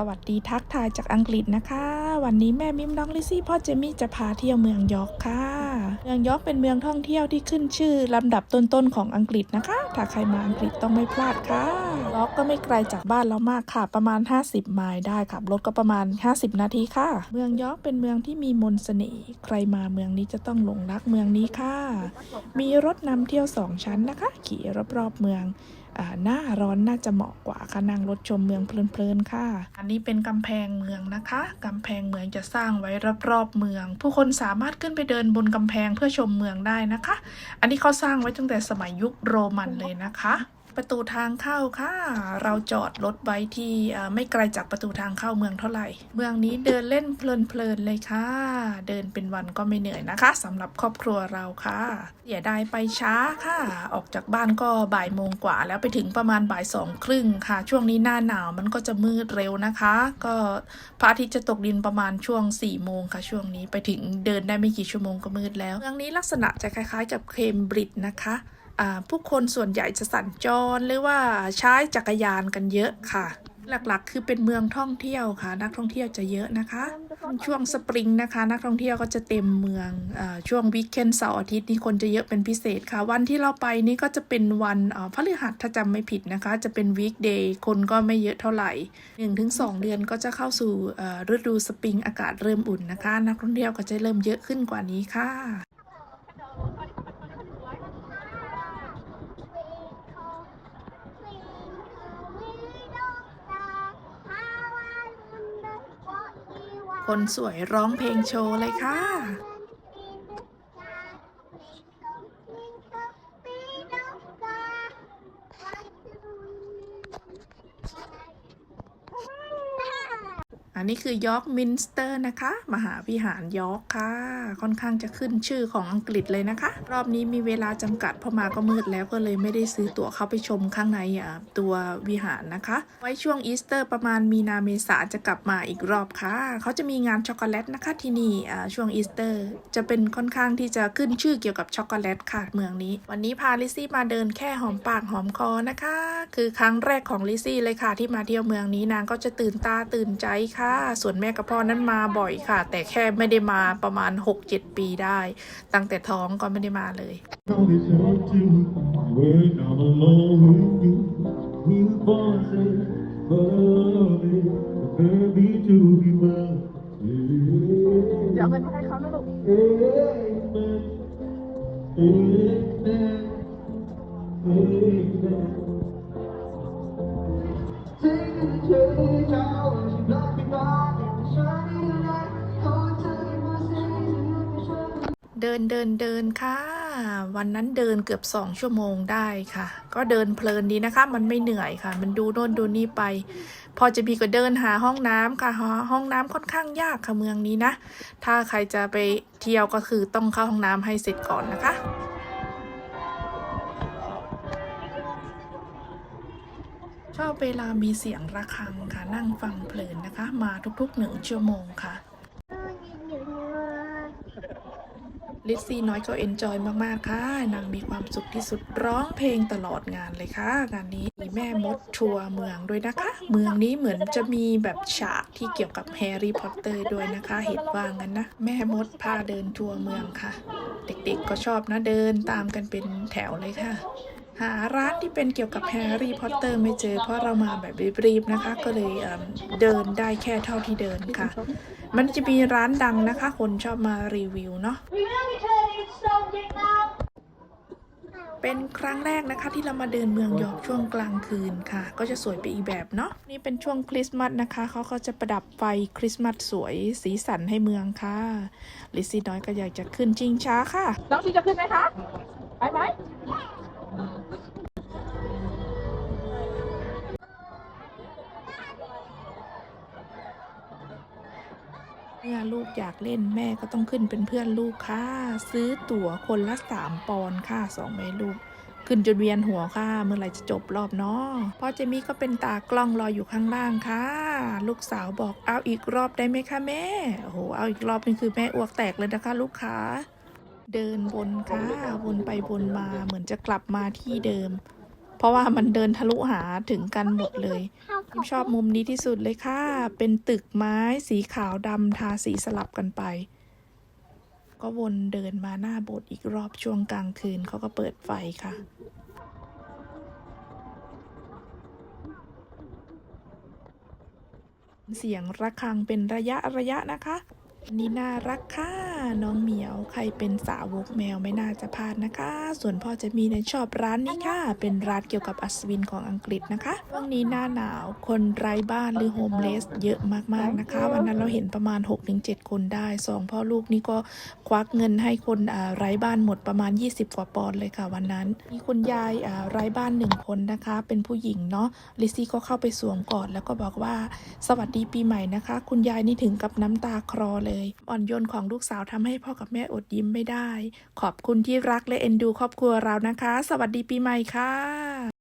สวัสดีทักทายจากอังกฤษนะคะ วันนี้แม่มิมน้องลิซี่พ่อเจมี่จะพาเที่ยวเมืองยอร์กค่ะ เมืองยอร์กเป็นเมืองท่องเที่ยวที่ขึ้นชื่อลำดับต้นๆของอังกฤษนะคะ ถ้าใครมาอังกฤษต้องไม่พลาดค่ะยอร์กก็ไม่ไกลจากบ้านเรามากค่ะ ประมาณ 50 ไมล์ได้ขับรถก็ประมาณ 50 นาทีค่ะ เมืองยอร์กเป็นเมืองที่มีมนต์เสน่ห์ใครมาเมืองนี้จะต้องหลงรักเมืองนี้ค่ะ มีรถนำเที่ยวสองชั้นนะคะ ขี่รอบๆเมือง หน้าร้อนน่าจะเหมาะกว่าค่ะนั่งรถชมเมืองเพลินๆค่ะ อันนี้เป็นกำแพงเมืองนะคะกำแพงเมืองจะสร้างไว้รอบๆเมือง ผู้คนสามารถขึ้นไปเดินบนกำแพงเพื่อชมเมืองได้นะคะ อันนี้เขาสร้างไว้ตั้งแต่สมัยยุคโรมันเลยนะคะ ประตูทางเข้าค่ะ เราจอดรถไว้ที่ไม่ไกลจากประตูทางเข้าเมืองเท่าไหร่ เมืองนี้เดินเล่นเพลินๆเลยค่ะ เดินเป็นวันก็ไม่เหนื่อยนะคะสำหรับครอบครัวเราค่ะอย่าได้ไปช้าค่ะ ออกจากบ้านก็บ่ายโมงกว่า แล้วไปถึงประมาณบ่ายสองครึ่งค่ะ ช่วงนี้หน้าหนาวมันก็จะมืดเร็วนะคะ ก็พระอาทิตย์จะตกดินประมาณช่วง4ี่โมงค่ะ ช่วงนี้ไปถึงเดินได้ไม่กี่ชั่วโมงก็มืดแล้วเมืองนี้ลักษณะจะคล้ายๆกับเคมบริดจ์นะคะ ผู้คนส่วนใหญ่จะสัญจรหรือว่าใช้จักรยานกันเยอะค่ะ หลักๆ คือเป็นเมืองท่องเที่ยวค่ะ นักท่องเที่ยวจะเยอะนะคะ ช่วงสปริงนะคะ นักท่องเที่ยวก็จะเต็มเมืองอช่วงวีคเอนเสาร์อาทิตย์นี่คนจะเยอะเป็นพิเศษค่ะ วันที่เราไปนี่ก็จะเป็นวันพฤหัสถ้าจำไม่ผิดนะคะ จะเป็นวีคเดย์คนก็ไม่เยอะเท่าไหร่ 1-2 เดือนก็จะเข้าสู่ฤดูสปริงอากาศเริ่มอุ่นนะคะ นักท่องเที่ยวก็จะเริ่มเยอะขึ้นกว่านี้ค่ะ คนสวยร้องเพลงโชว์เลยค่ะ อันนี้คือยอร์กมินสเตอร์นะคะ มหาวิหารยอร์กค่ะ ค่อนข้างจะขึ้นชื่อของอังกฤษเลยนะคะ รอบนี้มีเวลาจำกัดพราะมาก็มืดแล้วก็เลยไม่ได้ซื้อตั๋วเข้าไปชมข้างในตัววิหารนะคะ ไว้ช่วงอีสเตอร์ประมาณมีนาเมษาจะกลับมาอีกรอบค่ะ เขาจะมีงานช็อกโกแลตนะคะที่นี่ช่วงอีสเตอร์ จะเป็นค่อนข้างที่จะขึ้นชื่อเกี่ยวกับช็อกโกแลตค่ะเมืองนี้ วันนี้พาลิซี่มาเดินแค่หอมปากหอมคอนะคะ คือครั้งแรกของลิซี่เลยค่ะที่มาเที่ยวเมืองนี้นางก็จะตื่นตาตื่นใจค่ะส่วนแม่กับพ่อนั้นมาบ่อยค่ะ แต่แค่ไม่ได้มาประมาณ 6-7 ปีได้ ตั้งแต่ท้องก็ไม่ได้มาเลย Know it's hard to when I'm alone with you. We were born safe, but I love it. Prepare me to be mine. เดี๋ยวเงินให้เขานะลูก Amen. Amen. Amen. Take the เดินเดินเดินค่ะ วันนั้นเดินเกือบสองชั่วโมงได้ค่ะ ก็เดินเพลินดีนะคะ มันไม่เหนื่อยค่ะ มันดูโน่นดูนี่ไป พอจะมีก็เดินหาห้องน้ำค่ะ ห้องน้ำค่อนข้างยากค่ะเมืองนี้นะ ถ้าใครจะไปเที่ยวก็คือต้องเข้าห้องน้ำให้เสร็จก่อนนะคะชอบเวลามีเสียงระฆังค่ะนั่งฟังเพลินนะคะ มาทุกๆหนึ่งชั่วโมงค่ะ ลิซซี่น้อยก็เอนจอยมากๆค่ะนางมีความสุขที่สุดร้องเพลงตลอดงานเลยค่ะ งานนี้มีแม่มดทัวร์เมืองด้วยนะคะ เมืองนี้เหมือนจะมีแบบฉากที่เกี่ยวกับแฮร์รี่พอตเตอร์ด้วยนะคะ เห็นว่างั้นนะ แม่มดพาเดินทัวร์เมืองค่ะ เด็กๆก็ชอบนะเดินตามกันเป็นแถวเลยค่ะ หาร้านที่เป็นเกี่ยวกับแฮร์รี่พอตเตอร์ไม่เจอ เพราะเรามาแบบรีบๆนะคะ ก็เลยเดินได้แค่เท่าที่เดินค่ะ มันจะมีร้านดังนะคะ คนชอบมารีวิวเนาะเป็นครั้งแรกนะคะที่เรามาเดินเมืองยอร์กช่วงกลางคืนค่ะ ก็จะสวยไปอีกแบบเนาะนี่เป็นช่วงคริสต์มาสนะคะเขาก็จะประดับไฟคริสต์มาสสวยสีสันให้เมืองค่ะลิซี่น้อยก็อยากจะขึ้นชิงช้าค่ะน้องซีจะขึ้นไหมคะไปไหม เมื่อลูกอยากเล่นแม่ก็ต้องขึ้นเป็นเพื่อนลูกค่ะ ซื้อตั๋วคนละสามปอนด์ค่ะสองแม่ลูก ขึ้นจนเวียนหัวค่ะ เมื่อไหร่จะจบรอบเนาะพ่อเจมี่ก็เป็นตากล้องรออยู่ข้างล่างค่ะ ลูกสาวบอกเอาอีกรอบได้ไหมคะแม่โอ้โหเอาอีกรอบนึงคือแม่อ้วกแตกเลยนะคะ ลูกค้าเดินวนค่ะวนไปวนมาเหมือนจะกลับมาที่เดิม เพราะว่ามันเดินทะลุหาถึงกันหมดเลยพิมชอบมุมนี้ที่สุดเลยค่ะ เป็นตึกไม้สีขาวดำทาสีสลับกันไป ก็วนเดินมาหน้าโบสถ์อีกรอบช่วงกลางคืนเขาก็เปิดไฟค่ะเสียงระฆังเป็นระยะระยะนะคะ นี่น่ารักค่ะ น้องเหมียว ใครเป็นสาวกแมวไม่น่าจะพลาดนะคะ ส่วนพ่อจะมีในยชอบร้านนี้ค่ะ เป็นร้านเกี่ยวกับอัศวินของอังกฤษนะคะช่วงนี้หน้าหนาวคนไร้บ้านหรือโฮมเลสเยอะมากๆนะคะ วันนั้นเราเห็นประมาณ 6-7 คนได้สองพ่อลูกนี่ก็ควักเงินให้คนอ่าไร้บ้านหมดประมาณ 20 กว่าปอนด์เลยค่ะวันนั้นมีคุณยายอ่าไร้บ้านหนึ่งคนนะคะ เป็นผู้หญิงเนาะลิซซี่ก็เข้าไปสวมกอดแล้วก็บอกว่าสวัสดีปีใหม่นะคะ คุณยายนี่ถึงกับน้ำตาคลอเลย อ่อนโยนของลูกสาวทำให้พ่อกับแม่อดยิ้มไม่ได้ ขอบคุณที่รักและเอ็นดูครอบครัวเรานะคะ สวัสดีปีใหม่ค่ะ